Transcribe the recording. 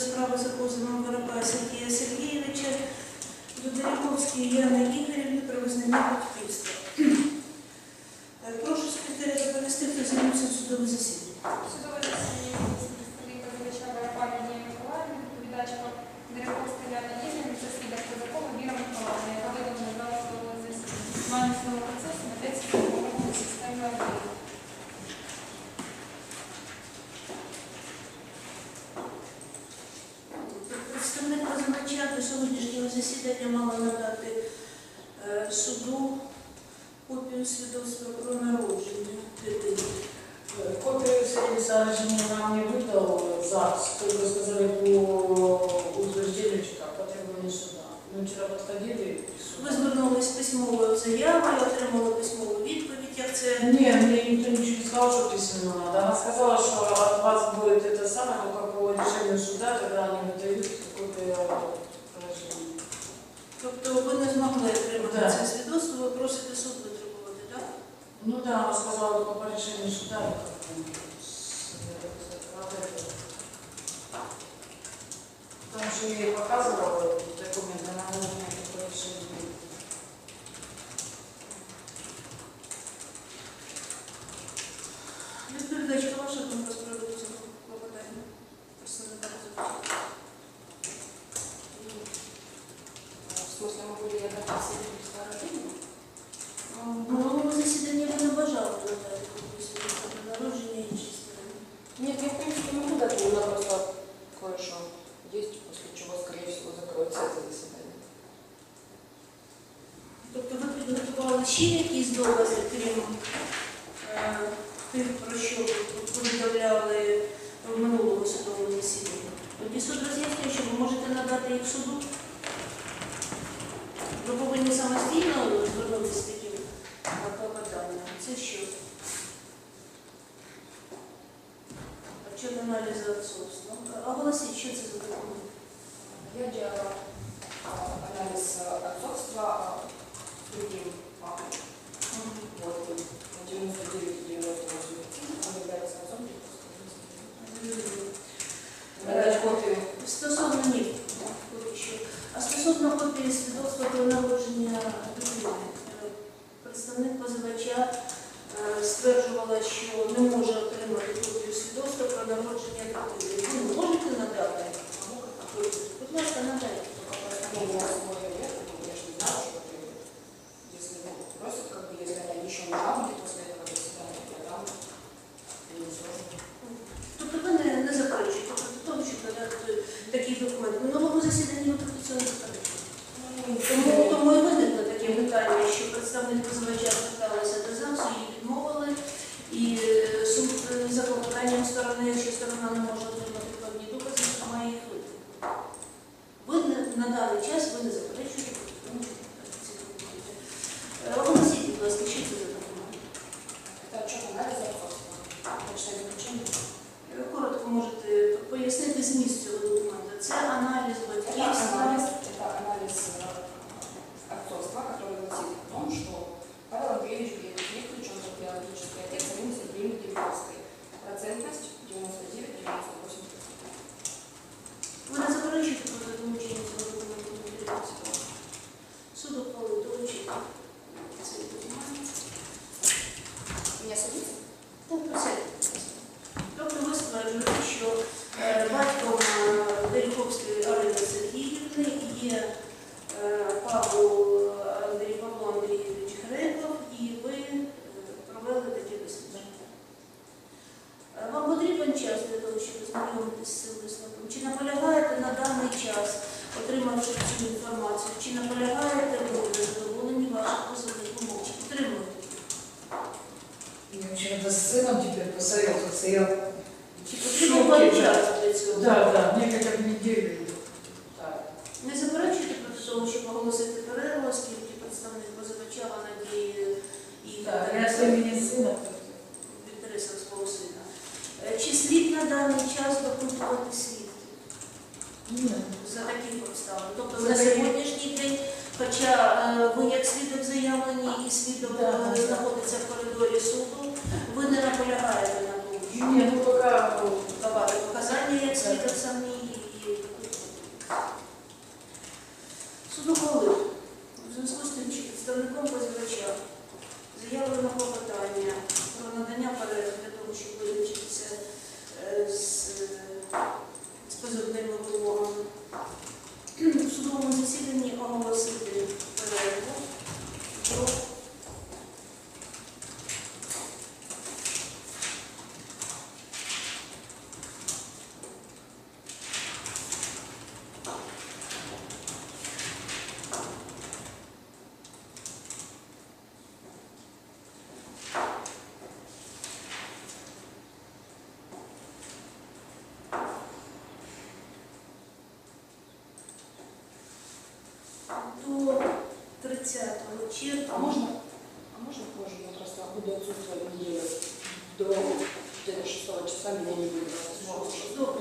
справи за позовом Воробая Сергія Сергійовича, Дударіковській Яни Ігорівни про визнання батьківства. Е, Прошу секретаря доповісти, хто займався судове засідання. суду копію свідоцтва про народження дитини. Копию свидетельства нам не выдал ЗАГС, только сказали по утверждению чека, по требованию суда. Мы вчера подходили и Ви суд. звернулись з письмовою заявою, отримали письмову відповідь, як це Не, мне никто ничего не сказал, что письменно надо. Она сказала, что от вас будет это самое, только по решению суда, тогда они выдают копию положения. Тобто ви не змогли отримати Да. це свідоцтво, ви просите суд витребувати, так? Ну да, она сказала, только по решению суда. как бы, с- это, вот это. Потому что я ей показывала документы, она не знает, какое решение. Відповідачка, ваша думка з приводу цього клопотання? Представника позивача. Ще якісь докази, крім е, тих, про що повідомляли в минулому судовому засіданні? Тоді суд роз'яснює, що ви можете надати їх суду. Ви повинні самостійно звернутися з таким е. Це що? Аналізу отцовства. Оголосіть, що це за документ? Я делала анализ отцовства другим папой. Вот, и на 99 98 он является отцом Днепровской Дать копию. Стосовно ні, поки що. А стосовно копії свідоцтва про народження дитини, е, представник позивача е, стверджувала, що не може отримати копію свідоцтва про народження дитини. Ви можете надати? Будь ласка, надайте. Ну, у меня условия нет, ну, я же не знаю, что требует. Если ну, просят, как бы, если они еще нужна будет после этого заседания, я дам. И не сложно. Тобто ви не, не заперечуєте проти того, щоб надати такий документ. В минулому засіданні ви проти цього не заперечуєте. Тому, тому і виникло таке питання, що представник позивача зверталися до ЗАГСу, її відмовили, і е, суд е, за клопотанням сторони, якщо сторона не може отримати певні докази, то має їх видати. Ви не- того, з цим висновком? Чи наполягаєте на даний час, отримавши цю інформацію, чи наполягаєте ви на задоволенні ваших позовних умов? Чи підтримуєте? Я вчора з сином тепер посоветоваться, я Чи шоке, час для цього? Да, да, как в неделю. Так. Не заперечуєте проти того, щоб оголосити перерву, оскільки представник позивача надії і Так, я с имени сына. в інтересах свого сина. Е, Чи слід на даний час допитувати свідків Нет. за таких обставин? Тобто За на сьогоднішній день, хоча е, ви як свідок заявлені і свідок е, знаходиться в коридорі суду, ви не наполягаєте на тому, що Не, ну ну, давати показання як свідок самі суд ухвалив. В судовому засіданні оголосити перерву до до 30 А можна, можно, а можно позже? Я просто буду отсутствовать неделю. До где-то 6 числа меня не будет. Добре.